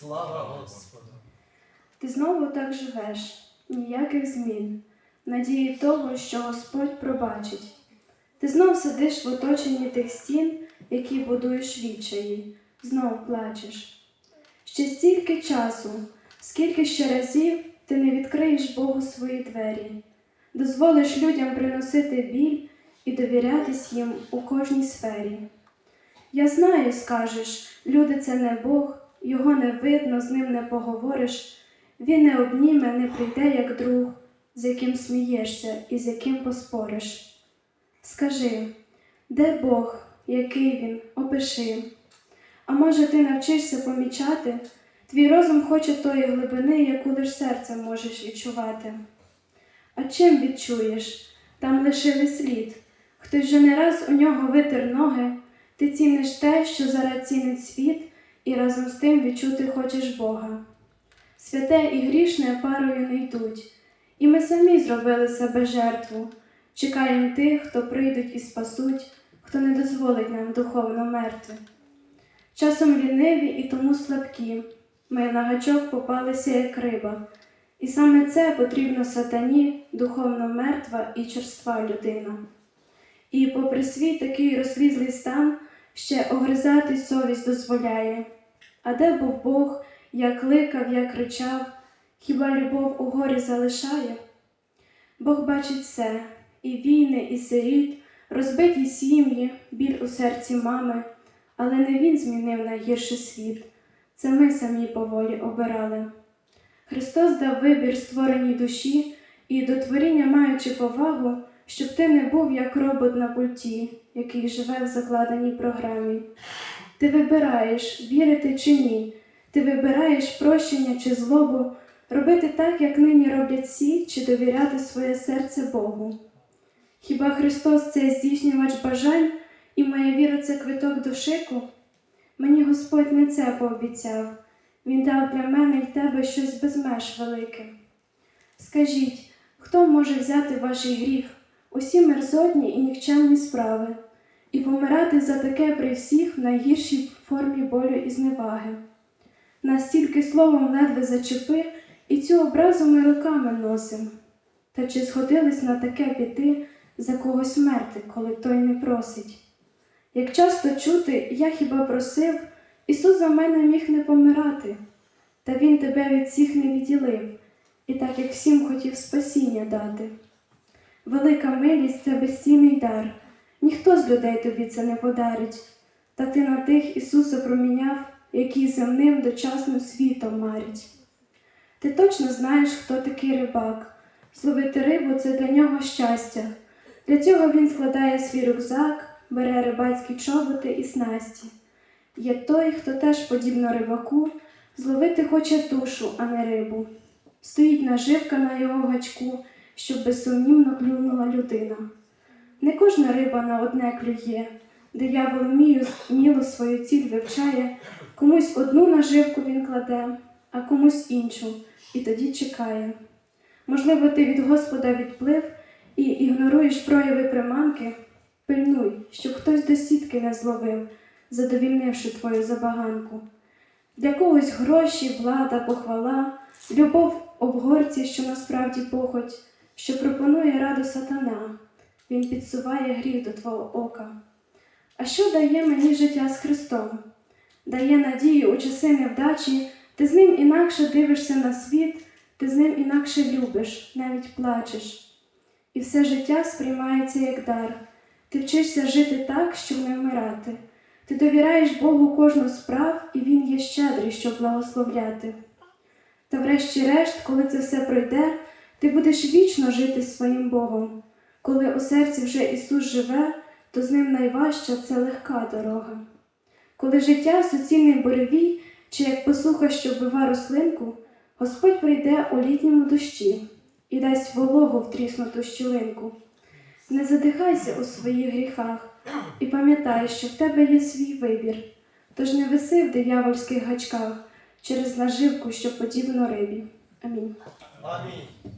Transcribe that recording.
Слава Господу! Ти знову так живеш, ніяких змін, надії того, що Господь пробачить. Ти знов сидиш в оточенні тих стін, які будуєш відчаї, знов плачеш. Ще стільки часу, скільки ще разів ти не відкриєш Богу свої двері, дозволиш людям приносити біль і довірятись їм у кожній сфері. Я знаю, скажеш, люди це не Бог, його не видно, з ним не поговориш. Він не обніме, не прийде як друг, з яким смієшся і з яким поспориш. Скажи, де Бог, який він, опиши. А може, ти навчишся помічати, твій розум хоче тої глибини, яку лиш серцем можеш відчувати. А чим відчуєш? Там лишили слід. Хтось вже не раз у нього витер ноги, ти ціниш те, що зараз цінить світ, і разом з тим відчути хочеш Бога. Святе і грішне парою не йдуть, і ми самі зробили себе жертву. Чекаємо тих, хто прийдуть і спасуть, хто не дозволить нам духовно мерти. Часом ліниві і тому слабкі, ми на гачок попалися як риба, і саме це потрібно сатані, духовно мертва і черства людина. І, попри свій такий розлізлий стан, ще огризатись совість дозволяє. А де був Бог, як кликав, як кричав, хіба любов у горі залишає? Бог бачить все, і війни, і сиріт, розбиті сім'ї, біль у серці мами, але не він змінив найгірший світ, це ми самі поволі обирали. Христос дав вибір створеній душі, і до творіння маючи повагу, щоб ти не був як робот на пульті, який живе в закладеній програмі. Ти вибираєш, вірити чи ні, ти вибираєш прощення чи злобу, робити так, як нині роблять всі, чи довіряти своє серце Богу. Хіба Христос це здійснювач бажань, і моя віра це квиток до шику? Мені Господь не це пообіцяв, Він дав для мене й тебе щось без меж велике. Скажіть, хто може взяти ваш гріх, усі мерзотні і нікчемні справи, і помирати за таке при всіх в найгіршій формі болю і зневаги? Настільки словом ледве зачепи, і цю образу ми руками носим. Та чи сходились на таке піти за когось мерти, коли той не просить? Як часто чути, я хіба просив, Ісус за мене міг не помирати, та Він тебе від всіх не відділив, і так як всім хотів спасіння дати. Велика милість це безцінний дар, ніхто з людей тобі це не подарить, та ти на тих Ісуса проміняв, які земним дочасним світом марять. Ти точно знаєш, хто такий рибак. Зловити рибу це для нього щастя. Для цього він складає свій рюкзак, бере рибацькі чоботи і снасті. Є той, хто теж, подібно рибаку, зловити хоче душу, а не рибу. Стоїть наживка на його гачку, щоб безсумнівно клюнула людина. Не кожна риба на одне клює, диявол вмію вміло свою ціль вивчає, комусь одну наживку він кладе, а комусь іншу, і тоді чекає. Можливо, ти від Господа відплив і ігноруєш прояви приманки. Пильнуй, щоб хтось до сітки не зловив, задовільнивши твою забаганку. Для когось гроші, влада, похвала, любов обгорці, що насправді похоть, що пропонує раду сатана. Він підсуває гріх до твого ока. А що дає мені життя з Христом? Дає надію у часи невдачі, ти з ним інакше дивишся на світ, ти з ним інакше любиш, навіть плачеш. І все життя сприймається як дар. Ти вчишся жити так, щоб не вмирати. Ти довіряєш Богу кожну справ, і Він є щедрий, щоб благословляти. Та врешті-решт, коли це все пройде, ти будеш вічно жити своїм Богом. Коли у серці вже Ісус живе, то з ним найважча це легка дорога. Коли життя в суцільний буревій, чи як посуха, що вбива рослинку, Господь прийде у літньому дощі і дасть вологу в тріснуту щілинку. Не задихайся у своїх гріхах і пам'ятай, що в тебе є свій вибір, тож не виси в диявольських гачках через наживку, що подібно рибі. Амінь. Амінь.